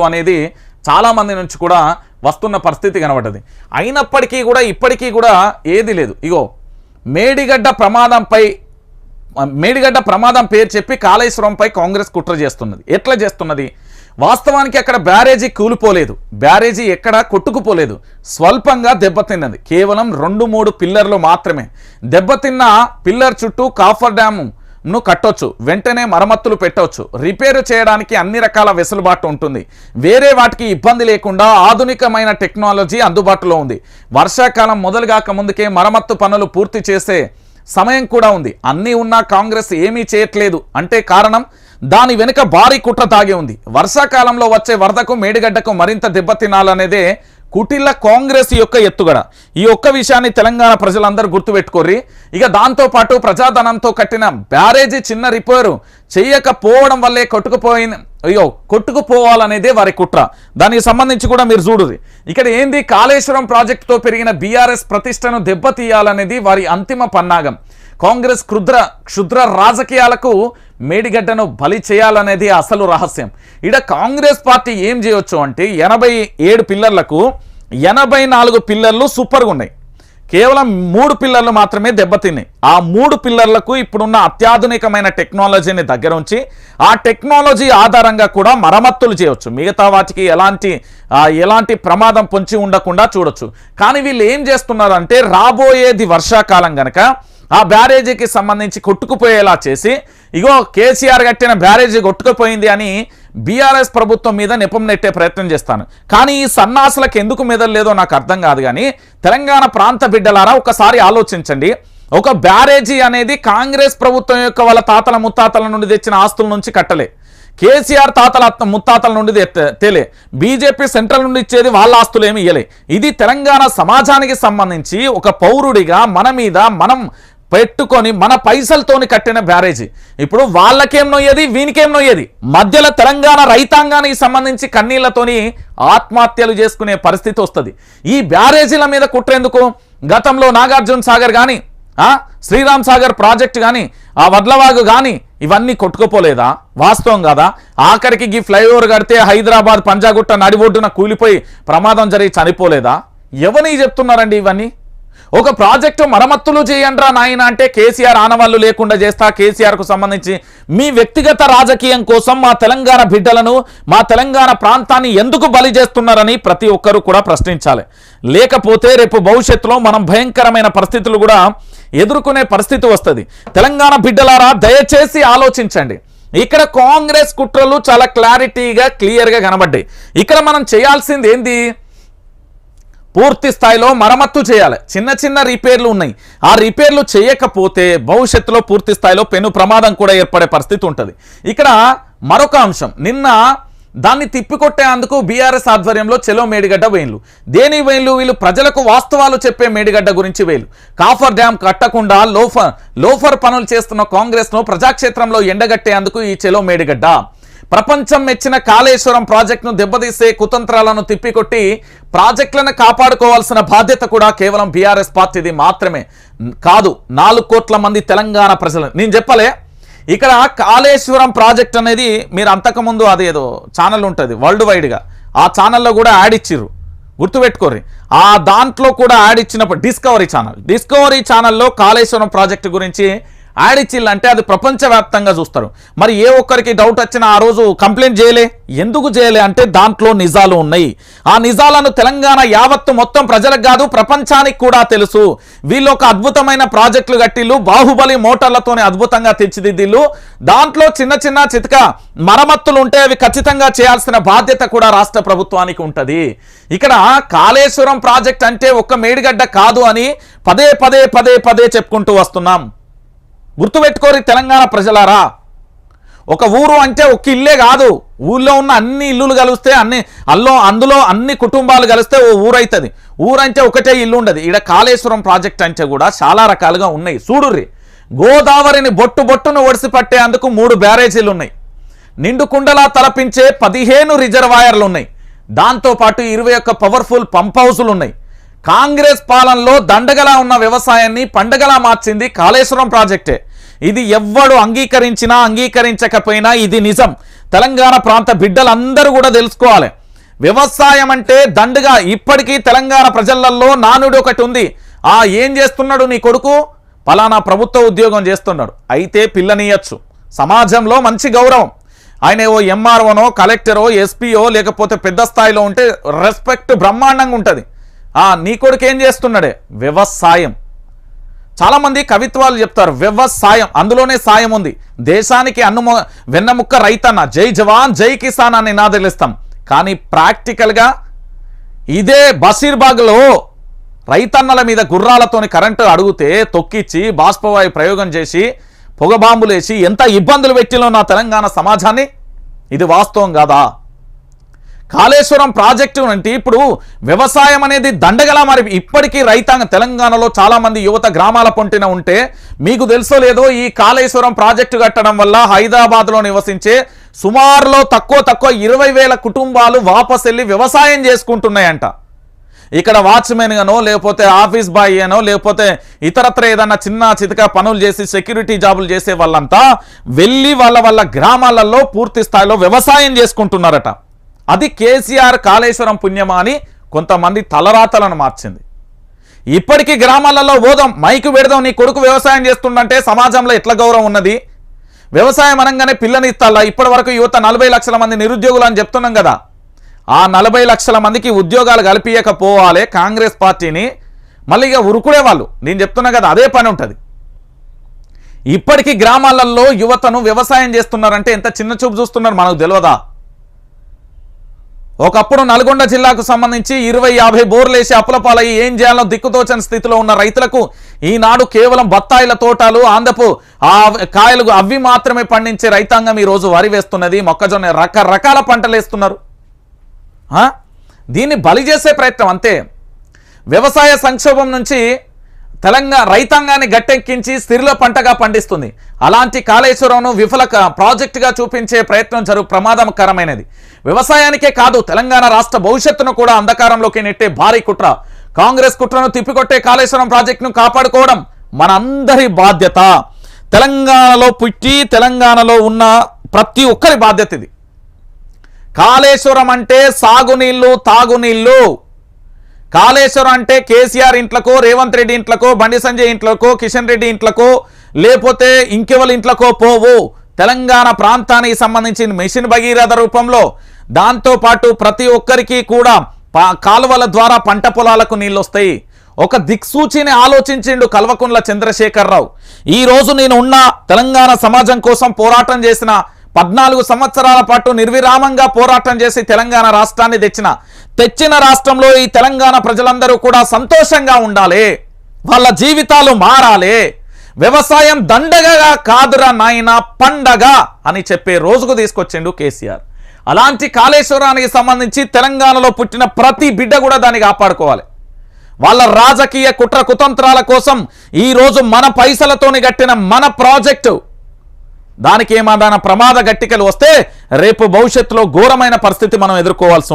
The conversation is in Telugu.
అనేది చాలామంది నుంచి కూడా వస్తున్న పరిస్థితి కనబడ్డది. అయినప్పటికీ కూడా ఇప్పటికీ కూడా ఏది లేదు. ఇగో మేడిగడ్డ ప్రమాదంపై మేడిగడ్డ ప్రమాదం పేరు చెప్పి కాళేశ్వరంపై కాంగ్రెస్ కుట్ర చేస్తున్నది. ఎట్లా చేస్తున్నది? వాస్తవానికి అక్కడ బ్యారేజీ కూలిపోలేదు. బ్యారేజీ ఎక్కడ కొట్టుకుపోలేదు. స్వల్పంగా దెబ్బతిన్నది కేవలం రెండు మూడు పిల్లర్లు మాత్రమే. దెబ్బతిన్న పిల్లర్ చుట్టూ కాఫర్ డ్యాము ను కట్టొచ్చు. వెంటనే మరమ్మతులు పెట్టవచ్చు రిపేరు చేయడానికి అన్ని రకాల వెసులుబాటు ఉంటుంది. వేరే వాటికి ఇబ్బంది లేకుండా ఆధునికమైన టెక్నాలజీ అందుబాటులో ఉంది. వర్షాకాలం మొదలుగాక ముందుకే మరమ్మత్తు పనులు పూర్తి చేసే సమయం కూడా ఉంది. అన్నీ ఉన్నా కాంగ్రెస్ ఏమీ చేయట్లేదు. అంటే కారణం దాని వెనుక భారీ కుట్ర తాగి ఉంది. వర్షాకాలంలో వచ్చే వరదకు మేడిగడ్డకు మరింత దెబ్బతినాలనేదే కుటిల కాంగ్రెస్ యొక్క ఎత్తుగడ. ఈ ఒక్క విషయాన్ని తెలంగాణ ప్రజలందరూ గుర్తుపెట్టుకోర్రి. ఇక దాంతోపాటు ప్రజాధనంతో కట్టిన బ్యారేజీ చిన్న రిపేరు చేయకపోవడం వల్లే కొట్టుకుపోయింది అయ్యో కొట్టుకుపోవాలనేదే వారి కుట్ర. దానికి సంబంధించి కూడా మీరు చూడుది ఇక్కడ ఏంది? కాళేశ్వరం ప్రాజెక్టుతో పెరిగిన బీఆర్ఎస్ ప్రతిష్టను దెబ్బతీయాలనేది వారి అంతిమ పన్నాగం. కాంగ్రెస్ క్షుద్ర క్షుద్ర రాజకీయాలకు మేడిగడ్డను బలి చేయాలనేది అసలు రహస్యం. ఇడ కాంగ్రెస్ పార్టీ ఏం చేయొచ్చు అంటే ఎనభై ఏడు పిల్లర్లకు ఎనభై నాలుగు పిల్లర్లు సూపర్గా ఉన్నాయి. కేవలం మూడు పిల్లర్లు మాత్రమే దెబ్బతిన్నాయి. ఆ మూడు పిల్లర్లకు ఇప్పుడున్న అత్యాధునికమైన టెక్నాలజీని దగ్గర ఉంచి ఆ టెక్నాలజీ ఆధారంగా కూడా మరమ్మతులు చేయవచ్చు మిగతా వాటికి ఎలాంటి ఎలాంటి ప్రమాదం పొంచి ఉండకుండా చూడొచ్చు. కానీ వీళ్ళు ఏం చేస్తున్నారంటే రాబోయేది వర్షాకాలం కనుక ఆ బ్యారేజీకి సంబంధించి కొట్టుకుపోయేలా చేసి ఇగో కేసీఆర్ కట్టిన బ్యారేజీ కొట్టుకుపోయింది అని బీఆర్ఎస్ ప్రభుత్వం మీద నెపం నెట్టే ప్రయత్నం చేస్తాను. కానీ ఈ సన్నాసులకు ఎందుకు మెదలేదో నాకు అర్థం కాదు కానీ తెలంగాణ ప్రాంత బిడ్డలారా ఒకసారి ఆలోచించండి. ఒక బ్యారేజీ అనేది కాంగ్రెస్ ప్రభుత్వం యొక్క వాళ్ళ తాతల ముత్తాతల నుండి తెచ్చిన ఆస్తుల నుంచి కట్టలే. కేసీఆర్ తాతల ముత్తాతల నుండి తేలే. బీజేపీ సెంట్రల్ నుండి ఇచ్చేది వాళ్ళ ఆస్తులు ఏమి ఇయ్యలే. ఇది తెలంగాణ సమాజానికి సంబంధించి ఒక పౌరుడిగా మన మీద మనం పెట్టుకొని మన పైసలతోని కట్టిన బ్యారేజీ. ఇప్పుడు వాళ్ళకేం నొయ్యేది? వీనికేం నొయ్యేది? మధ్యలో తెలంగాణ రైతాంగానికి సంబంధించి కన్నీళ్ళతోని ఆత్మహత్యలు చేసుకునే పరిస్థితి వస్తుంది. ఈ బ్యారేజీల మీద కుట్రేందుకు గతంలో నాగార్జున సాగర్ కానీ శ్రీరామ్ సాగర్ ప్రాజెక్ట్ కానీ ఆ వడ్లవాగు కానీ ఇవన్నీ కొట్టుకుపోలేదా? వాస్తవం కదా? ఆఖరికి ఈ ఫ్లైఓవర్ కడితే హైదరాబాద్ పంజాగుట్ట నడిబొడ్డున కూలిపోయి ప్రమాదం జరిగి చనిపోలేదా? ఎవరిని చెప్తున్నారండి ఇవన్నీ? ఒక ప్రాజెక్టు మరమ్మతులు చేయండ్రా నాయన అంటే కేసీఆర్ ఆనవాళ్ళు లేకుండా చేస్తా. కేసీఆర్కు సంబంధించి మీ వ్యక్తిగత రాజకీయం కోసం మా తెలంగాణ బిడ్డలను మా తెలంగాణ ప్రాంతాన్ని ఎందుకు బలి చేస్తున్నారని ప్రతి ఒక్కరూ కూడా ప్రశ్నించాలి. లేకపోతే రేపు భవిష్యత్తులో మనం భయంకరమైన పరిస్థితులు కూడా ఎదుర్కొనే పరిస్థితి వస్తుంది. తెలంగాణ బిడ్డలారా దయచేసి ఆలోచించండి. ఇక్కడ కాంగ్రెస్ కుట్రలు చాలా క్లారిటీగా క్లియర్గా కనబడ్డాయి. ఇక్కడ మనం చేయాల్సింది ఏంది? పూర్తి స్థాయిలో మరమ్మత్తు చేయాలి. చిన్న చిన్న రిపేర్లు ఉన్నాయి. ఆ రిపేర్లు చేయకపోతే భవిష్యత్తులో పూర్తి స్థాయిలో పెను ప్రమాదం కూడా ఏర్పడే పరిస్థితి ఉంటుంది. ఇక్కడ మరొక అంశం. నిన్న దాన్ని తిప్పికొట్టేందుకు బీఆర్ఎస్ ఆధ్వర్యంలో చెలో మేడిగడ్డ వేన్లు. దేని వేన్లు? వీళ్ళు ప్రజలకు వాస్తవాలు చెప్పే మేడిగడ్డ గురించి వేలు. కాఫర్ డ్యామ్ కట్టకుండా లోఫర్ లోఫర్ పనులు చేస్తున్న కాంగ్రెస్ను ప్రజాక్షేత్రంలో ఎండగట్టేందుకు ఈ చెలో మేడిగడ్డ. ప్రపంచం మెచ్చిన కాళేశ్వరం ప్రాజెక్టును దెబ్బతీసే కుతంత్రాలను తిప్పికొట్టి ప్రాజెక్టులను కాపాడుకోవాల్సిన బాధ్యత కూడా కేవలం బీఆర్ఎస్ పార్టీది మాత్రమే. కాదు నాలుగు కోట్ల మంది తెలంగాణ ప్రజలు. నేను చెప్పలే ఇక్కడ కాళేశ్వరం ప్రాజెక్ట్ అనేది మీరు అంతకుముందు అదేదో ఛానల్ ఉంటుంది వరల్డ్ వైడ్గా. ఆ ఛానల్లో కూడా యాడ్ ఇచ్చిర్రు. గుర్తుపెట్టుకోర్రి. ఆ దాంట్లో కూడా యాడ్ ఇచ్చినప్పుడు డిస్కవరీ ఛానల్. డిస్కవరీ ఛానల్లో కాళేశ్వరం ప్రాజెక్టు గురించి యాడ్ ఇచ్చిల్లంటే అది ప్రపంచవ్యాప్తంగా చూస్తారు. మరి ఏ ఒక్కరికి డౌట్ వచ్చినా ఆ రోజు కంప్లైంట్ చేయలే? ఎందుకు చేయలే? అంటే దాంట్లో నిజాలు ఉన్నాయి. ఆ నిజాలను తెలంగాణ యావత్తు మొత్తం ప్రజలకు కాదు ప్రపంచానికి కూడా తెలుసు. వీళ్ళు ఒక అద్భుతమైన ప్రాజెక్టులు కట్టిల్లు బాహుబలి మోటార్లతోనే అద్భుతంగా తెచ్చిదిద్దిల్లు దాంట్లో చిన్న చిన్న చితక మరమ్మత్తులు ఉంటే అవి ఖచ్చితంగా చేయాల్సిన బాధ్యత కూడా రాష్ట్ర ప్రభుత్వానికి ఉంటుంది. ఇక్కడ కాళేశ్వరం ప్రాజెక్ట్ అంటే ఒక్క మేడిగడ్డ కాదు అని పదే పదే పదే పదే చెప్పుకుంటూ వస్తున్నాం. గుర్తుపెట్టుకోరు తెలంగాణ ప్రజలారా. ఒక ఊరు అంటే ఒక ఇల్లే కాదు. ఊళ్ళో ఉన్న అన్ని ఇల్లులు కలిస్తే అన్ని అల్లో అందులో అన్ని కుటుంబాలు కలిస్తే ఓ ఊరవుతుంది ఊరంటే ఒకటే ఇల్లు ఉండదు ఈడ కాళేశ్వరం ప్రాజెక్ట్ అంటే కూడా చాలా రకాలుగా ఉన్నాయి. చూడుర్రి. గోదావరిని బొట్టు బొట్టును ఒడిసి పట్టేందుకు మూడు బ్యారేజీలు ఉన్నాయి. నిండు కుండలా తలపించే పదిహేను రిజర్వాయర్లు ఉన్నాయి. దాంతోపాటు ఇరవై ఒక్క పవర్ఫుల్ పంప్ హౌసులు ఉన్నాయి. కాంగ్రెస్ పాలనలో దండగలా ఉన్న వ్యవసాయాన్ని పండగలా మార్చింది కాళేశ్వరం ప్రాజెక్టే. ఇది ఎవ్వడు అంగీకరించినా అంగీకరించకపోయినా ఇది నిజం. తెలంగాణ ప్రాంత బిడ్డలందరూ కూడా తెలుసుకోవాలి. వ్యవసాయం అంటే దండుగా. ఇప్పటికీ తెలంగాణ ప్రజలలో నానుడు ఒకటి ఉంది. ఆ ఏం చేస్తున్నాడు నీ కొడుకు? పలానా ప్రభుత్వ ఉద్యోగం చేస్తున్నాడు. అయితే పిల్లనియచ్చు. సమాజంలో మంచి గౌరవం. ఆయన ఓ ఎంఆర్ఓనో కలెక్టరో ఎస్పీఓ లేకపోతే పెద్ద స్థాయిలో ఉంటే రెస్పెక్ట్ బ్రహ్మాండంగా ఉంటుంది. నీ కొడుకు ఏం చేస్తున్నాడే? వ్యవసాయం. చాలామంది కవిత్వాలు చెప్తారు వ్యవసాయం అందులోనే సాయం ఉంది. దేశానికి అన్ను వెన్నముక్క రైతన్న జై జవాన్ జై కిసాన్ అని నాదలిస్తాం కానీ ప్రాక్టికల్గా ఇదే బషీర్బాగ్లో రైతన్నల మీద గుర్రాలతోని కరెంటు అడిగితే తొక్కిచ్చి బాష్పవాయు ప్రయోగం చేసి పొగబాంబులేసి ఎంత ఇబ్బందులు పెట్టిలో నా తెలంగాణ సమాజాన్ని? ఇది వాస్తవం కాదా? కాళేశ్వరం ప్రాజెక్టు అంటే ఇప్పుడు వ్యవసాయం అనేది దండగలా మరి ఇప్పటికీ రైతాంగ తెలంగాణలో చాలామంది యువత గ్రామాల పొంటిన ఉంటే మీకు తెలుసో లేదో ఈ కాళేశ్వరం ప్రాజెక్టు కట్టడం వల్ల హైదరాబాద్లో నివసించే సుమారులో తక్కువ తక్కువ ఇరవై వేల కుటుంబాలు వాపస్ వెళ్ళి వ్యవసాయం చేసుకుంటున్నాయంట. ఇక్కడ వాచ్మెన్గానో లేకపోతే ఆఫీస్ బాయ్ అనో లేకపోతే ఇతరత్ర ఏదన్నా చిన్న చితక పనులు చేసి సెక్యూరిటీ జాబులు చేసే వాళ్ళంతా వెళ్ళి వాళ్ళ వాళ్ళ గ్రామాలలో పూర్తి స్థాయిలో వ్యవసాయం చేసుకుంటున్నారట. అది కేసీఆర్ కాళేశ్వరం పుణ్యమా అని కొంతమంది తలరాతలను మార్చింది. ఇప్పటికీ గ్రామాలలో పోదాం మైకు పెడదాం నీ కొడుకు వ్యవసాయం చేస్తుండంటే సమాజంలో ఎట్ల గౌరవం ఉన్నది? వ్యవసాయం అనగానే పిల్లని ఇస్తాలా ఇప్పటి వరకు యువత నలభై లక్షల మంది నిరుద్యోగులు అని చెప్తున్నాం కదా. ఆ నలభై లక్షల మందికి ఉద్యోగాలు కల్పించకపోవాలి కాంగ్రెస్ పార్టీని. మళ్ళీ ఇక ఉరుకుడే వాళ్ళు. నేను చెప్తున్నా కదా అదే పని ఉంటుంది. ఇప్పటికీ గ్రామాలలో యువతను వ్యవసాయం చేస్తున్నారంటే ఎంత చిన్న చూపు చూస్తున్నారు? మనకు తెలియదా ఒకప్పుడు నల్గొండ జిల్లాకు సంబంధించి ఇరవై యాభై బోర్లేసి అప్పులపాలయ్యి ఏం చేయాలో దిక్కుతోచని స్థితిలో ఉన్న రైతులకు ఈనాడు కేవలం బత్తాయిల తోటలు ఆందపు ఆ కాయలు అవి మాత్రమే పండించే రైతాంగం ఈ రోజు వరి వేస్తున్నది. మొక్కజొన్న రకరకాల పంటలు వేస్తున్నారు. దీన్ని బలి చేసే ప్రయత్నం అంతే. వ్యవసాయ సంక్షోభం నుంచి తెలంగాణ రైతాంగాన్ని గట్టెక్కించి స్థిరలో పంటగా పండిస్తుంది. అలాంటి కాళేశ్వరంను విఫల ప్రాజెక్టుగా చూపించే ప్రయత్నం జరుగు ప్రమాదకరమైనది. వ్యవసాయానికే కాదు తెలంగాణ రాష్ట్ర భవిష్యత్తును కూడా అంధకారంలోకి నెట్టే భారీ కుట్ర. కాంగ్రెస్ కుట్రను తిప్పికొట్టే కాళేశ్వరం ప్రాజెక్టును కాపాడుకోవడం మనందరి బాధ్యత. తెలంగాణలో పుట్టి తెలంగాణలో ఉన్న ప్రతి ఒక్కరి బాధ్యత ఇది. కాళేశ్వరం అంటే సాగునీళ్ళు తాగునీళ్ళు. కాళేశ్వరం అంటే కేసీఆర్ ఇంట్లకో రేవంత్ రెడ్డి ఇంట్లకో బండి సంజయ్ ఇంట్లకో కిషన్ రెడ్డి ఇంట్లకో లేకపోతే ఇంకెవరి ఇంట్లకో పోవు. తెలంగాణ ప్రాంతానికి సంబంధించిన మిషన్ భగీరథ రూపంలో దాంతోపాటు ప్రతి ఒక్కరికి కూడా పా- కాలువల ద్వారా పంట పొలాలకు నీళ్ళు వస్తాయి ఒక దిక్సూచిని ఆలోచించిండు కల్వకుంట్ల చంద్రశేఖరరావు. ఈ రోజు నేను ఉన్న తెలంగాణ సమాజం కోసం పోరాటం చేసిన పద్నాలుగు సంవత్సరాల పాటు నిర్విరామంగా పోరాటం చేసి తెలంగాణ రాష్ట్రాన్ని తెచ్చిన తెచ్చిన రాష్ట్రంలో ఈ తెలంగాణ ప్రజలందరూ కూడా సంతోషంగా ఉండాలి. వాళ్ళ జీవితాలు మారాలి. వ్యవసాయం దండగగా కాదురా నాయన పండగ అని చెప్పే రోజుకు తీసుకొచ్చిండు కేసీఆర్. అలాంటి కాళేశ్వరానికి సంబంధించి తెలంగాణలో పుట్టిన ప్రతి బిడ్డ కూడా దాన్ని కాపాడుకోవాలి. వాళ్ళ రాజకీయ కుట్ర కుతంత్రాల కోసం ఈరోజు మన పైసలతోని కట్టిన మన ప్రాజెక్టు దానికి ఏమాదాన ప్రమాద గట్టికలు వస్తే రేపు భవిష్యత్తులో ఘోరమైన పరిస్థితి మనం ఎదుర్కోవాల్సి